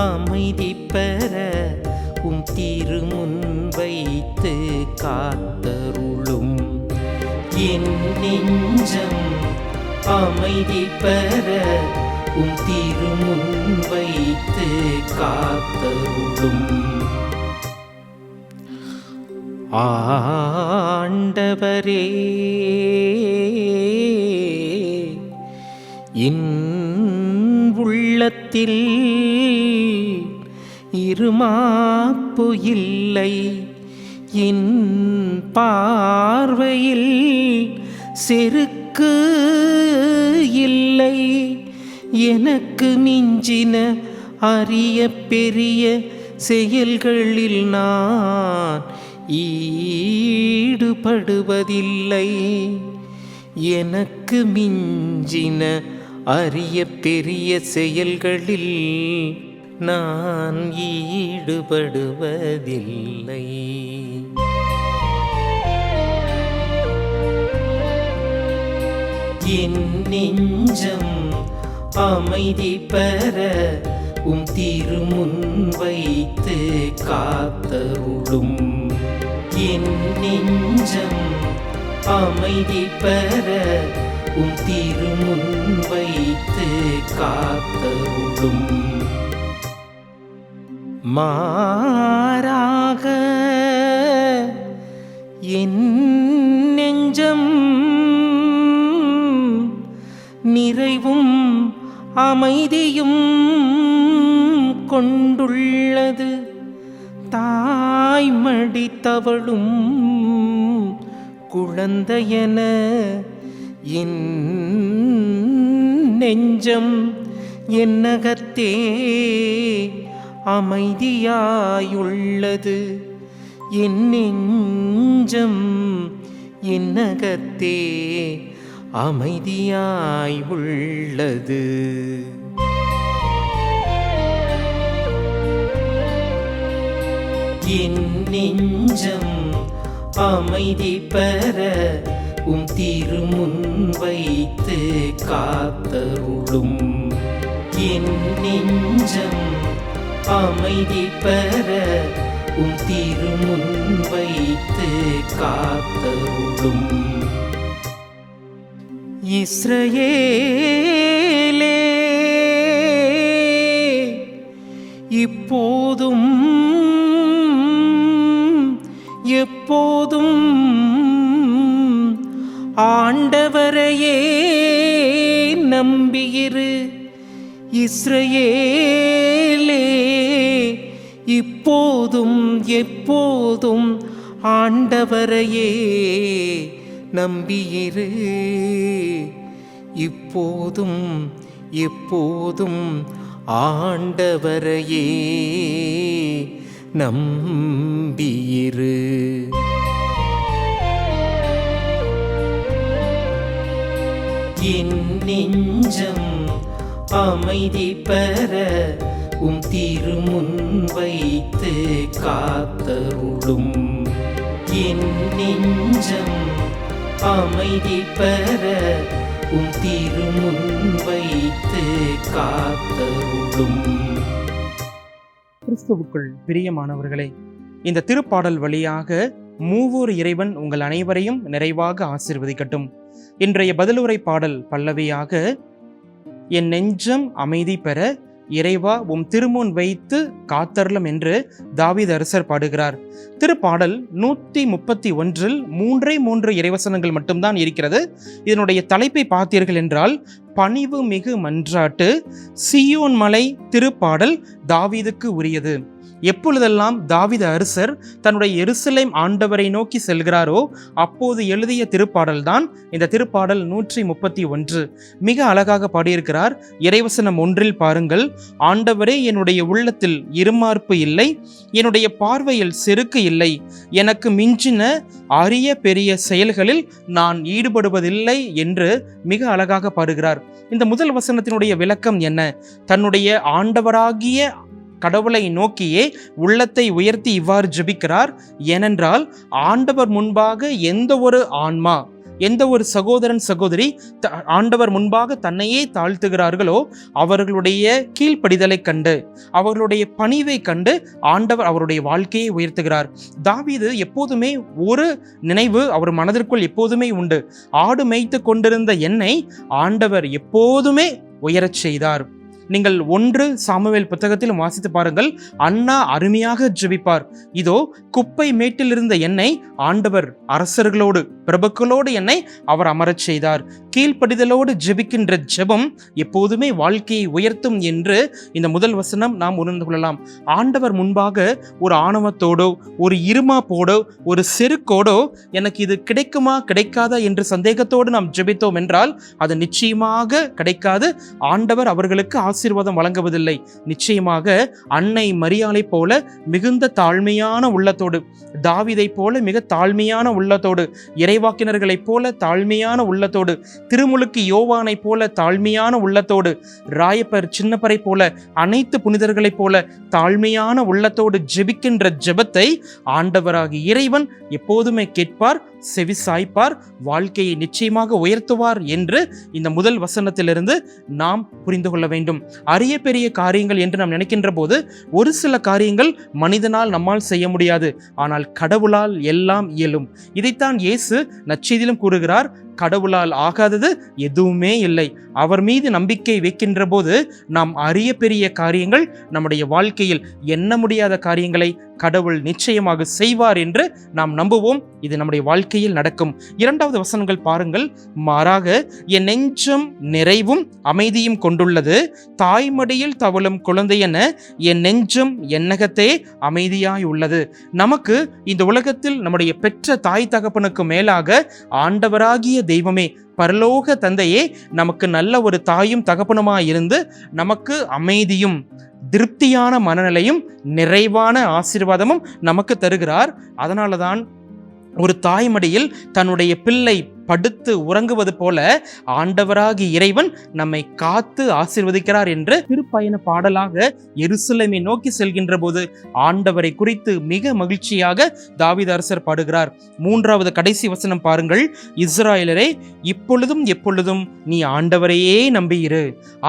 அமைதி பெற உம் திருமுன் வைத்து காத்தருளும். என் நெஞ்சம் அமைதி பெற உம் திருமுன் வைத்து காத்தருளும். ஆண்டவரே இன் உள்ளத்தில் இருமாப்பு இல்லை. பார்வையில் செருக்கு இல்லை. எனக்கு மிஞ்சின அரிய பெரிய செயல்களில் நான் ஈடுபடுவதில்லை. எனக்கு மிஞ்சின அரிய பெரிய செயல்களில் நான் ஈடுபடுவதில்லை. என் நெஞ்சம் அமைதி பெற உம் திருமுன் வைத்து காத்தருளும். என் நெஞ்சம் அமைதி பெற உம் திருமுன் வைத்து காத்தருளும். மாறாக என் நெஞ்சம் நிறைவும் அமைதியும் கொண்டுள்ளது. தாய்மடி தவழும் குழந்தையன என் நெஞ்சம் என்னகத்தே அமைதியாயுள்ளது. என் நெஞ்சம் என்னகத்தே அமைதியாய் உள்ளது என் நெஞ்சம் அமைதி பெற உம் திருமுன் வைத்து காத்தருளும். என் நெஞ்சம் அமைதி பெற உம் திருமுன் வைத்து காத்தருளும். இஸ்ரவேலே இப்போதும் எப்போதும் ஆண்டவரையே நம்பியிரு. இஸ்ரவேலே இப்போதும் எப்போதும் ஆண்டவரையே நம்பியிரு. இப்போதும் எப்போதும் ஆண்டவரையே நம்பியிரு. என் நெஞ்சம் அமைதி பெற உம் திருமுன் வைத்து காத்தருளும். என் நெஞ்சம் அமைதி பெற உம் திருமுன் வைத்து காத்தருளும். கிறிஸ்துவுக்குள் பிரியமானவர்களே இந்த திருப்பாடல் வழியாக மூவூர் இறைவன் உங்கள் அனைவரையும் நிறைவாக ஆசீர்வதிக்கட்டும். இன்றைய பதிலுரை பாடல் பல்லவியாக என் நெஞ்சம் அமைதி பெற இறைவா உம் திருமுன் வைத்து காத்தருளும் என்று தாவீது அரசர் பாடுகிறார். திருப்பாடல் நூற்றி முப்பத்தி ஒன்றில் மூன்றே மூன்று இறைவசனங்கள் மட்டும்தான் இருக்கிறது. இதனுடைய தலைப்பை பார்த்தீர்கள் என்றால் பணிவு மிகு மன்றாட்டு சியோன் மலை திருப்பாடல் தாவீதுக்கு உரியது. எப்பொழுதெல்லாம் தாவித அரசர் தன்னுடைய எருசலேம் ஆண்டவரை நோக்கி செல்கிறாரோ அப்போது எழுதிய திருப்பாடல் தான் இந்த திருப்பாடல் நூற்றி முப்பத்தி ஒன்று. மிக அழகாக பாடியிருக்கிறார். இறைவசனம் ஒன்றில் பாருங்கள் ஆண்டவரே என்னுடைய உள்ளத்தில் இருமார்ப்பு இல்லை என்னுடைய பார்வையில் செருக்கு இல்லை எனக்கு மிஞ்சின அரிய பெரிய செயல்களில் நான் ஈடுபடுவதில்லை என்று மிக அழகாக பாடுகிறார். இந்த முதல் வசனத்தினுடைய விளக்கம் என்ன? தன்னுடைய ஆண்டவராகிய கடவுளை நோக்கியே உள்ளத்தை உயர்த்தி இவ்வாறு ஜெபிக்கிறார். ஏனென்றால் ஆண்டவர் முன்பாக எந்த ஒரு ஆன்மா எந்த ஒரு சகோதரன் சகோதரி த- ஆண்டவர் முன்பாக தன்னையே தாழ்த்துகிறார்களோ அவர்களுடைய கீழ்ப்படிதலை கண்டு அவர்களுடைய பணிவை கண்டு ஆண்டவர் அவருடைய வாழ்க்கையை உயர்த்துகிறார். தாவீது எப்போதுமே ஒரு நினைவு அவர் மனதிற்குள் எப்போதுமே உண்டு. ஆடு மேய்த்து கொண்டிருந்த என்னை ஆண்டவர் எப்போதுமே உயரச் செய்தார். நீங்கள் ஒன்று சாமுவேல் புத்தகத்திலும் வாசித்து பாருங்கள். அண்ணா அருமையாக ஜெபிப்பார். இதோ குப்பை மேட்டில் இருந்த என்னை ஆண்டவர் அரசர்களோடு பிரபுக்களோடு என்னை அவர் அமரச் செய்தார். கீழ்ப்படிதலோடு ஜெபிக்கின்ற ஜெபம் எப்போதுமே வாழ்க்கையை உயர்த்தும் என்று இந்த முதல் வசனம் நாம் உணர்ந்து கொள்ளலாம். ஆண்டவர் முன்பாக ஒரு ஆணவத்தோடோ ஒரு இருமாப்போடோ ஒரு செருக்கோடோ எனக்கு இது கிடைக்குமா கிடைக்காதா என்று சந்தேகத்தோடு நாம் ஜெபித்தோம் என்றால் அது நிச்சயமாக கிடைக்காது. ஆண்டவர் அவர்களுக்கு ஆசை ஆசீர்வாதம் வழங்குவதில்லை. நிச்சயமாக அன்னை மரியாளை போல மிகுந்த தாழ்மையான உள்ளத்தோடு தாவிதை போல மிக தாழ்மையான உள்ளத்தோடு இறைவாக்கினர்களைப் போல தாழ்மையான உள்ளத்தோடு திருமுழுக்கு யோவானை போல தாழ்மையான உள்ளத்தோடு ராயப்பர் சின்னப்பரை போல அனைத்து புனிதர்களைப் போல தாழ்மையான உள்ளத்தோடு ஜெபிக்கின்ற ஜெபத்தை ஆண்டவராகி இறைவன் எப்போதுமே கேட்பார். செவி சாய்ப்பார் வாழ்க்கையை நிச்சயமாக உயர்த்துவார் என்று இந்த முதல் வசனத்திலிருந்து நாம் புரிந்து கொள்ள வேண்டும். அரிய பெரிய காரியங்கள் என்று நாம் நினைக்கின்ற போது ஒரு சில காரியங்கள் மனிதனால் நம்மால் செய்ய முடியாது. ஆனால் கடவுளால் எல்லாம் இயலும். இதைத்தான் இயேசு நச்செய்திலும் கூறுகிறார் கடவுளால் ஆகாதது எதுவுமே இல்லை. அவர் மீது நம்பிக்கை வைக்கின்ற போது நாம் அரிய பெரிய காரியங்கள் நம்முடைய வாழ்க்கையில் எண்ண முடியாத காரியங்களை கடவுள் நிச்சயமாக செய்வார் என்று நாம் நம்புவோம். இது நம்முடைய வாழ்க்கையில் நடக்கும். இரண்டாவது வசனங்கள் பாருங்கள். மாறாக என் நெஞ்சம் நிறைவும் அமைதியும் கொண்டுள்ளது. தாய்மடியில் தவழும் குழந்தை என என் நெஞ்சம் எண்ணகத்தே அமைதியாய் உள்ளது. நமக்கு இந்த உலகத்தில் நம்முடைய பெற்ற தாய் தகப்பனுக்கு மேலாக ஆண்டவராகிய தெய்வமே பரலோக தந்தையே நமக்கு நல்ல ஒரு தாயும் தகப்பனுமாக இருந்து நமக்கு அமைதியும் திருப்தியான மனநிலையும் நிறைவான ஆசீர்வாதமும் நமக்கு தருகிறார். அதனால தான் ஒரு தாய்மடியில் தன்னுடைய பிள்ளை படுத்து உறங்குவது போல ஆண்டவராகி இறைவன் நம்மை காத்து ஆசீர்வதிக்கிறார் என்று திருப்பயண பாடலாக எருசலேமை நோக்கி செல்கின்ற போது ஆண்டவரை குறித்து மிக மகிழ்ச்சியாக தாவித அரசர் பாடுகிறார். மூன்றாவது கடைசி வசனம் பாருங்கள். இஸ்ராயலரே இப்பொழுதும் எப்பொழுதும் நீ ஆண்டவரையே நம்பியிரு.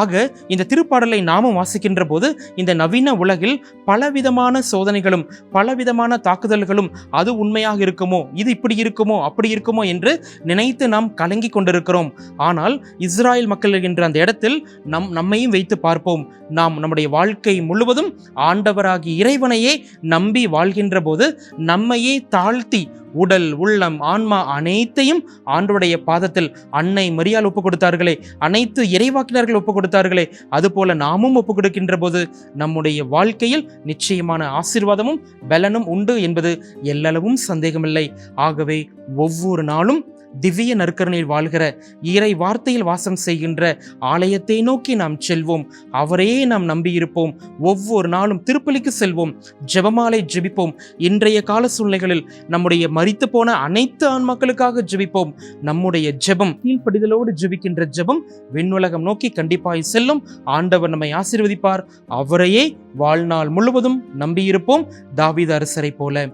ஆக இந்த திருப்பாடலை நாமும் வாசிக்கின்ற போது இந்த நவீன உலகில் பலவிதமான சோதனைகளும் பலவிதமான தாக்குதல்களும் அது உண்மையாக இருக்குமோ இது இப்படி இருக்குமோ அப்படி இருக்குமோ என்று நினைத்து நாம் கலங்கி கொண்டிருக்கிறோம். ஆனால் இஸ்ராயல் மக்கள் என்ற அந்த இடத்தில் நம் நம்மையும் வைத்து பார்ப்போம். நாம் நம்முடைய வாழ்க்கை முழுவதும் ஆண்டவராகி இறைவனையே நம்பி வாழ்கின்ற போது நம்மையே தாழ்த்தி உடல் உள்ளம் ஆன்மா அனைத்தையும் ஆண்டோடைய பாதத்தில் அன்னை மரியால் ஒப்பு கொடுத்தார்களே. அனைத்து இறைவாக்கினர்கள் ஒப்பு கொடுத்தார்களே. அதுபோல நாமும் ஒப்பு கொடுக்கின்ற போது நம்முடைய வாழ்க்கையில் நிச்சயமான ஆசீர்வாதமும் பலனும் உண்டு என்பது எல்லளவும் சந்தேகமில்லை. ஆகவே ஒவ்வொரு நாளும் திவ்ய நற்கரணில் வாழ்கிற இறை வார்த்தையில் வாசம் செய்கின்ற ஆலயத்தை நோக்கி நாம் செல்வோம். அவரையே நாம் நம்பியிருப்போம். ஒவ்வொரு நாளும் திருப்பலிக்கு செல்வோம். ஜெபமாலை ஜெபிப்போம். இன்றைய கால சூழ்நிலைகளில் நம்முடைய மறித்து போன அனைத்து ஆன்மாக்களுக்காக ஜெபிப்போம். நம்முடைய ஜெபம் கீழ்ப்படிதலோடு ஜெபிக்கின்ற ஜெபம் விண்ணுலகம் நோக்கி கண்டிப்பாய் செல்லும். ஆண்டவர் நம்மை ஆசீர்வதிப்பார். அவரையே வாழ்நாள் முழுவதும் நம்பியிருப்போம். தாவித அரசரை போல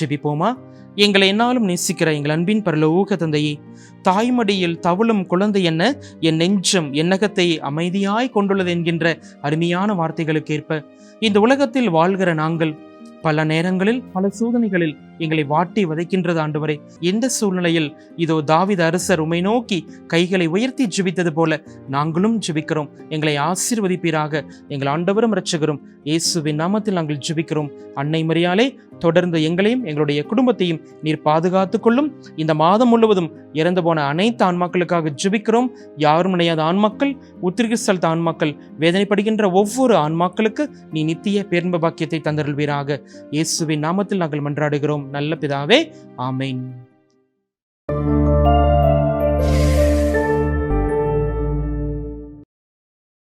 ஜெபிப்போமா? எங்களை என்னாலும் நேசிக்கிற எங்கள் அன்பின் பரலோக தந்தையே தாய்மடியில் தவளும் குழந்தை என்ன? என் நெஞ்சம் என்னகத்தை அமைதியாய் கொண்டுள்ளது என்கின்ற அருமையான வார்த்தைகளுக்கு ஏற்ப இந்த உலகத்தில் வாழ்கிற நாங்கள் பல நேரங்களில் பல சோதனைகளில் எங்களை வாட்டி வதைக்கின்றது ஆண்டவரே. எந்த சூழ்நிலையில் இதோ தாவித அரசர் உமை நோக்கி கைகளை உயர்த்தி ஜெபித்தது போல நாங்களும் ஜெபிக்கிறோம். எங்களை ஆசீர்வதிப்பீராக. எங்கள் ஆண்டவரும் ரட்சகரும் இயேசுவின் நாமத்தில் நாங்கள் ஜெபிக்கிறோம். அன்னை மரியாலே தொடர்ந்து எங்களையும் எங்களுடைய குடும்பத்தையும் நீர் பாதுகாத்துக்கொள்ளும் இந்த மாதம் முழுவதும் இறந்து போன அனைத்து ஆன்மாக்களுக்காக ஜெபிக்கிறோம். யாரும் நினையாத ஆன்மாக்கள் உத்திரிகிஸ்தல் ஆன்மாக்கள் வேதனைப்படுகின்ற ஒவ்வொரு ஆன்மாக்களுக்கு நீ நித்திய பேர்ம்ப பாக்கியத்தை தந்தருள்வீராக. இயேசுவின் நாமத்தில் நாங்கள் மன்றாடுகிறோம். நல்ல பிதாவே ஆமென்.